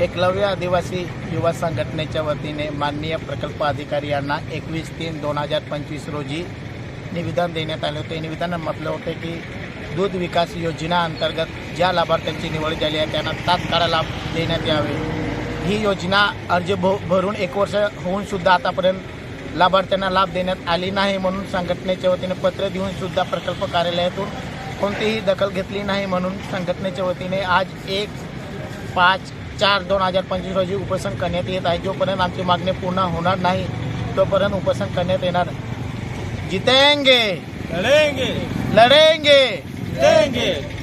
एकलव्य आदिवासी युवा संघटनेच्या वतीने माननीय प्रकल्प अधिकारी यांना एकवीस तीन दोन हजार पंचवीस रोजी निवेदन देण्यात आले होते. निवेदन म्हटलं होते की दूध विकास योजना अंतर्गत ज्या लाभार्थ्यांची निवड झाली आहे त्यांना तात्काळ लाभ देण्यात यावे. ही योजना अर्ज भ भरून एक वर्ष होऊन सुद्धा आतापर्यंत लाभार्थ्यांना लाभ देण्यात आली नाही म्हणून संघटनेच्या वतीने पत्र देऊनसुद्धा प्रकल्प कार्यालयातून कोणतीही दखल घेतली नाही म्हणून संघटनेच्या वतीने आज एक पाच चार दोन हजार पंचवीस रोजी उपोषण करण्यात येत आहे. जोपर्यंत आमची मागणी पूर्ण होणार नाही तोपर्यंत उपोषण करण्यात येणार. जितेंगे. लढेंगे. लढेंगे. जितेंगे.